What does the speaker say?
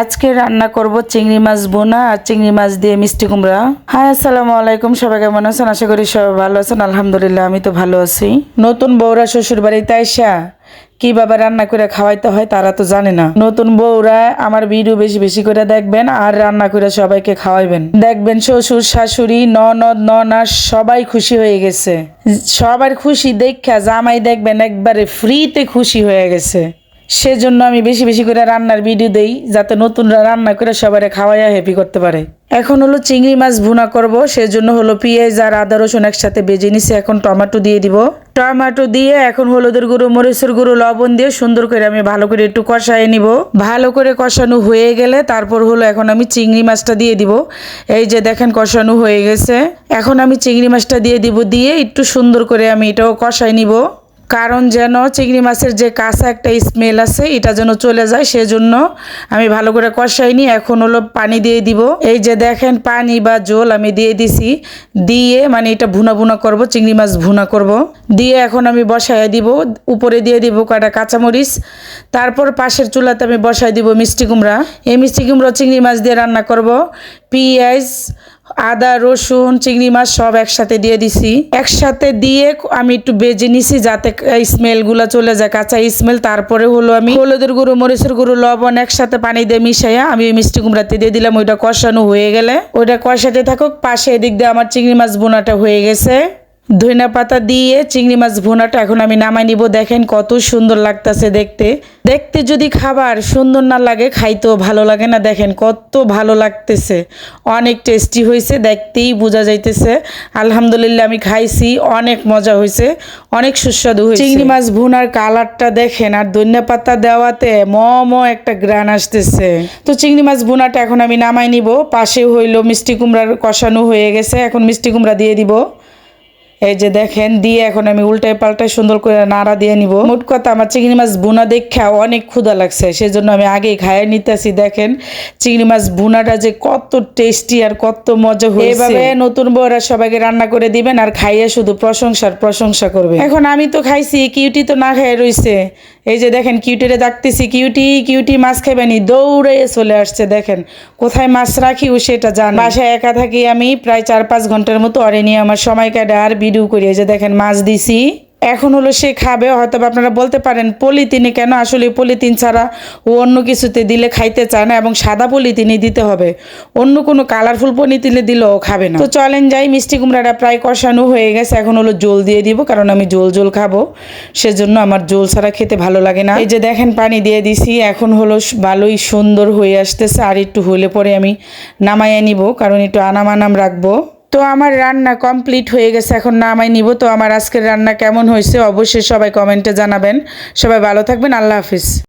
আজকে রান্না করব চিংড়ি মাছ বোনা আর চিংড়ি মাছ দিয়ে মিষ্টি কুমড়া। হাই, আসসালামু আলাইকুম। সবাই কেমন আছেন? আশা করি সবাই ভালো আছেন। আলহামদুলিল্লাহ, আমি তো ভালো আছি। নতুন বউরা শ্বশুর বাড়িতে আইসা কীভাবে রান্না করে খাওয়াইতে হয় তারা তো জানে না। নতুন বউরা আমার ভিডিও বেশি বেশি করে দেখবেন আর রান্না করে সবাইকে খাওয়াইবেন। দেখবেন শ্বশুর, শাশুড়ি, ননদ ননাস সবাই খুশি হয়ে গেছে। সবার খুশি দেখা, জামাই দেখবেন একবারে ফ্রিতে খুশি হয়ে গেছে। সেজন্য আমি বেশি বেশি করে রান্নার ভিডিও দেই, যাতে নতুনরা রান্না করে সবারে খাওয়াইয়া হ্যাপি করতে পারে। এখন হলো চিংড়ি মাছ ভুনা করব, সেজন্য হলো পেঁয়াজ আর আদা রসুন একসাথে বেজে নিছি, এখন টমেটো দিয়ে দিব। টমেটো দিয়ে এখন হলুদের গুঁড়ো, মরিচের গুঁড়ো, লবণ দিয়ে সুন্দর করে আমি ভালো করে একটু কষায় নিব। ভালো করে কষানো হয়ে গেলে তারপর হলো এখন আমি চিংড়ি মাছটা দিয়ে দিব। এই যে দেখেন কষানো হয়ে গেছে। এখন আমি চিংড়ি মাছটা দিয়ে দিব, দিয়ে একটু সুন্দর করে আমি এটাও কষায় নিব। কারণ যেন চিংড়ি মাছের যে কাঁচা একটা স্মেল আছে, এটা যেন চলে যায়, সেজন্য আমি ভালো করে কষাইনি। এখন হলো পানি দিয়ে দিব। এই যে দেখেন পানি বা জল আমি দিয়ে দিছি। দিয়ে মানে এটা ভুনা ভুনা করব, চিংড়ি মাছ ভুনা করব। দিয়ে এখন আমি বসায় দিব। উপরে দিয়ে দিব কয়টা কাঁচামরিচ। তারপর পাশের চুলাতে আমি বসায় দিব মিষ্টি কুমড়া। এই মিষ্টি কুমড়ো চিংড়ি মাছ দিয়ে রান্না করব। পেঁয়াজ, আদা, রসুন, চিংড়ি মাছ সব একসাথে দিয়ে দিছি। একসাথে দিয়ে আমি একটু বেজে নিছি যাতে স্মেলগুলো চলে যায়। কাঁচা স্মেল, তারপরে হলো আমি হলুদের গুঁড়ো, মরিচের গুঁড়ো, লবণ একসাথে পানি দিয়ে মিশাইয়া আমি মিষ্টি কুমড়াতে দিয়ে দিলাম। ওইটা কষানো হয়ে গেলে। ওইটা কষাতে থাকুক, পাশে এদিক দিয়ে আমার চিংড়ি মাছ বোনাটা হয়ে গেছে। ধনিয়া পাতা দিয়ে চিংড়ি মাছ ভুনাটা এখন আমি নামাই নিব। দেখেন কত সুন্দর লাগতেছে দেখতে। দেখতে যদি খাবার সুন্দর না লাগে, খাইতেও ভালো লাগে না। দেখেন কত ভালো লাগতেছে। অনেক টেস্টি হয়েছে দেখতেই বোঝা যাইতেছে। আলহামদুলিল্লাহ আমি খাইছি, অনেক মজা হয়েছে অনেক সুস্বাদু হয়েছে চিংড়ি মাছ ভুনার কালারটা দেখেন, আর ধনিয়া পাতা দেওয়াতে ম ম একটা গ্রান আসতেছে। তো চিংড়ি মাছ ভুনাটা এখন আমি নামাই নিব। পাশে হইল মিষ্টি কুমড়ার কষানো হয়ে গেছে। এখন মিষ্টি কুমড়া দিয়ে দিব। এই যে দেখেন দিয়ে এখন আমি উল্টায় পাল্টায় সুন্দর করে নাড়া দিয়ে নিব। মোট কথা আমার চিংড়ি মাছ বুনা দেখা অনেক ক্ষুধা লাগছে সেই জন্য আমি আগেই খাইয়ে নিতেছি। দেখেন চিংড়ি মাছ বুনাটা যে কত টেস্টি আর কত মজা হয়েছে। এভাবে নতুন বউরা সবাইকে রান্না করে দিবেন আর খাইয়ে শুধু প্রশংসার প্রশংসা করবে এখন আমি তো খাইছি কিউটি তো না খাইয়ে রইছে। এই যে দেখেন কিউটিরে ডাকতেছি কিউটি কিউটি মাছ খাইবেনি দৌড়ে চলে আসছে, দেখেন। কোথায় মাছ রাখি ও সেটা জান। বাসায় একা থাকি আমি, প্রায় চার পাঁচ ঘণ্টার মতো অরে নিয়ে আমার সময় কাটে আর ভিডিও করি। এই যে দেখেন মাছ দিছি। এখন হলো সে খাবে হয়তো আপনারা বলতে পারেন পলিথিনে কেন আসলে পলিথিন ছাড়া ও অন্য কিছুতে দিলে খাইতে চায় না এবং সাদা পলিথিনে দিতে হবে। অন্য কোনো কালারফুল পলিথিনে ও খাবে না। তো চলেন যাই, মিষ্টি কুমড়াটা প্রায় কষানো হয়ে গেছে। এখন হলো জল দিয়ে দিব, কারণ আমি জল জল খাব। সেজন্য আমার জল ছাড়া খেতে ভালো লাগে না। এই যে দেখেন, পানি দিয়ে দিছি। এখন হলো ভালোই সুন্দর হয়ে আসতেছে। আর একটু হলে পরে আমি নামাইয়ে নিব, কারণ একটু আনাম আনাম রাখব। তো আমার রান্না কমপ্লিট হয়ে গেছে, এখন নামাই নিব। তো আমার আজকের রান্না কেমন হয়েছে অবশ্যই সবাই কমেন্টে জানাবেন। সবাই ভালো থাকবেন, আল্লাহ হাফিজ।